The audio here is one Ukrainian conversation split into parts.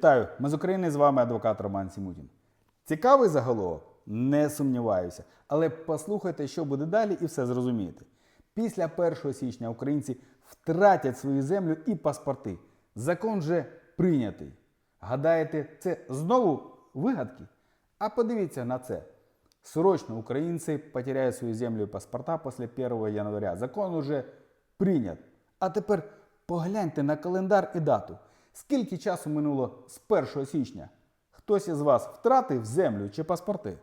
Вітаю, ми з України з вами адвокат Роман Сімутін. Цікавий заголовок? Не сумніваюся. Але послухайте, що буде далі, і все зрозумієте. Після 1 січня українці втратять свою землю і паспорти. Закон вже прийнятий. Гадаєте, це знову вигадки? А подивіться на це. Срочно українці потеряють свою землю і паспорта після 1 января. Закон уже прийнят. А тепер погляньте на календар і дату. Скільки часу минуло з 1 січня? Хтось із вас втратив землю чи паспорти?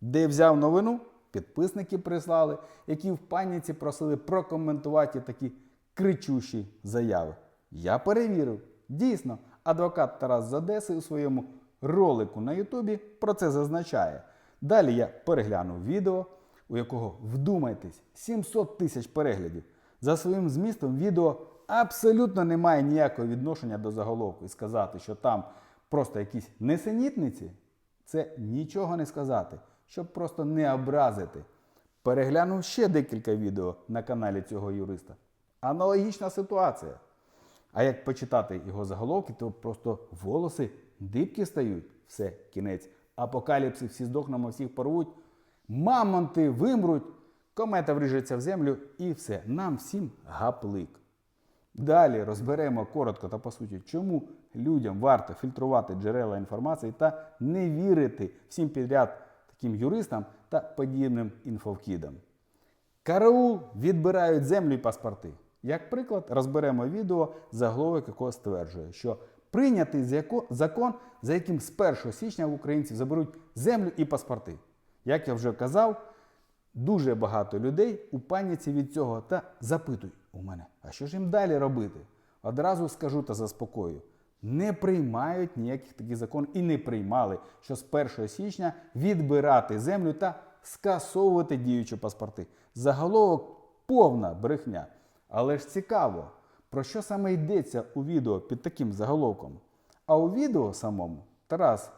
Де взяв новину? Підписники прислали, які в паніці просили прокоментувати такі кричущі заяви. Я перевірив. Дійсно, адвокат Тарас з Одеси у своєму ролику на Ютубі про це зазначає. Далі я переглянув відео, у якого вдумайтесь 700 тисяч переглядів. За своїм змістом відео абсолютно не має ніякого відношення до заголовку. І сказати, що там просто якісь несенітниці, це нічого не сказати, щоб просто не образити. Переглянув ще декілька відео на каналі цього юриста. Аналогічна ситуація. А як почитати його заголовки, то просто волоси дибки стають. Все, кінець. Апокаліпсис, всі здохнемо, всіх порвуть. Мамонти вимруть, комета вріжеться в землю і все. Нам всім гаплик. Далі розберемо коротко та по суті, чому людям варто фільтрувати джерела інформації та не вірити всім підряд таким юристам та подібним інфовкідам. Караул відбирають землю і паспорти. Як приклад, розберемо відео, заголовок якого стверджує, що прийнятий закон, за яким з 1 січня в українців заберуть землю і паспорти. Як я вже казав, дуже багато людей у паніці від цього та запитують у мене, а що ж їм далі робити? Одразу скажу та заспокою. Не приймають ніяких таких законів і не приймали, що з 1 січня відбирати землю та скасовувати діючі паспорти. Заголовок повна брехня. Але ж цікаво, про що саме йдеться у відео під таким заголовком. А у відео самому Тарас,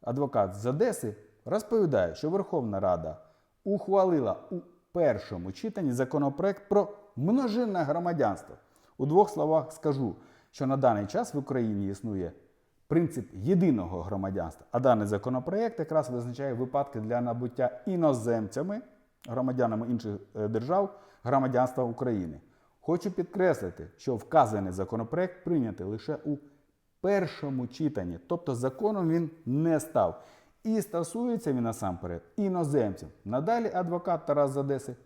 адвокат з Одеси, розповідає, що Верховна Рада ухвалила у першому читанні законопроект про множинне громадянство. У двох словах скажу, що на даний час в Україні існує принцип єдиного громадянства, а даний законопроект якраз визначає випадки для набуття іноземцями, громадянами інших е, держав, громадянства України. Хочу підкреслити, що вказаний законопроект прийнятий лише у першому читанні, тобто законом він не став. І стосується він насамперед іноземців. Надалі адвокат Тарас з Одеси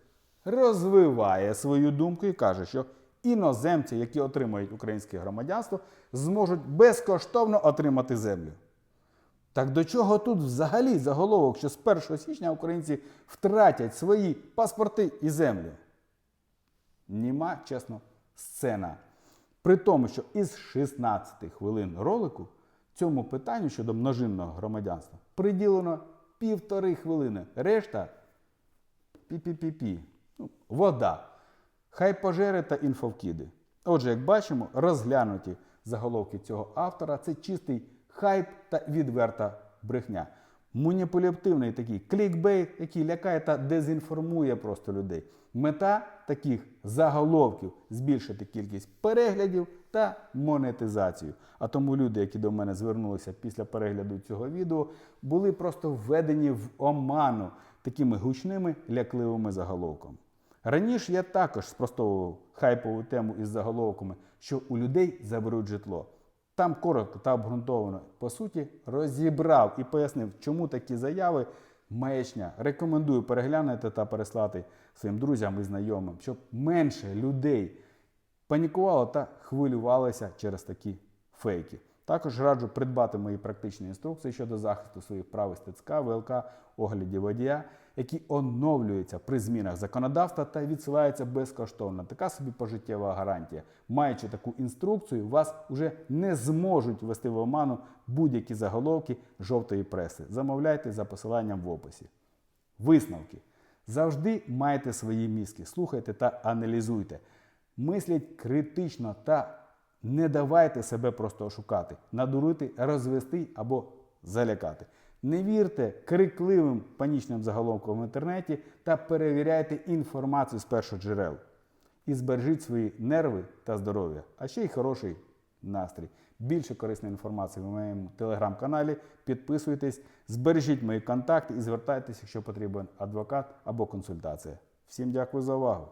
розвиває свою думку і каже, що іноземці, які отримують українське громадянство, зможуть безкоштовно отримати землю. Так до чого тут взагалі заголовок, що з 1 січня українці втратять свої паспорти і землю? Німа, чесно, сцена. При тому, що із 16 хвилин ролику цьому питанню щодо множинного громадянства приділено півтори хвилини. Решта пі-пі-пі-пі. Ну, вода. Хай пожери та інфовкіди. Отже, як бачимо, розглянуті заголовки цього автора це чистий хайп та відверта брехня. Маніпулятивний такий клікбейт, який лякає та дезінформує просто людей. Мета таких заголовків збільшити кількість переглядів та монетизацію. А тому люди, які до мене звернулися після перегляду цього відео, були просто введені в оману такими гучними лякливими заголовками. Раніше я також спростовував хайпову тему із заголовками, що у людей заберуть житло. Там коротко та обґрунтовано, по суті, розібрав і пояснив, чому такі заяви маячня. Рекомендую переглянути та переслати своїм друзям і знайомим, щоб менше людей панікувало та хвилювалося через такі фейки. Також раджу придбати мої практичні інструкції щодо захисту своїх прав із ТЦК, ВЛК, оглядів водія, які оновлюються при змінах законодавства та відсилаються безкоштовно. Така собі пожиттєва гарантія. Маючи таку інструкцію, вас вже не зможуть ввести в оману будь-які заголовки жовтої преси. Замовляйте за посиланням в описі. Висновки. Завжди майте свої мізки, слухайте та аналізуйте. Мисліть критично та не давайте себе просто ошукати, надурити, розвести або залякати. Не вірте крикливим панічним заголовкам в інтернеті та перевіряйте інформацію з першоджерел. І збережіть свої нерви та здоров'я, а ще й хороший настрій. Більше корисної інформації в моєму телеграм-каналі. Підписуйтесь, збережіть мої контакти і звертайтеся, якщо потрібен адвокат або консультація. Всім дякую за увагу.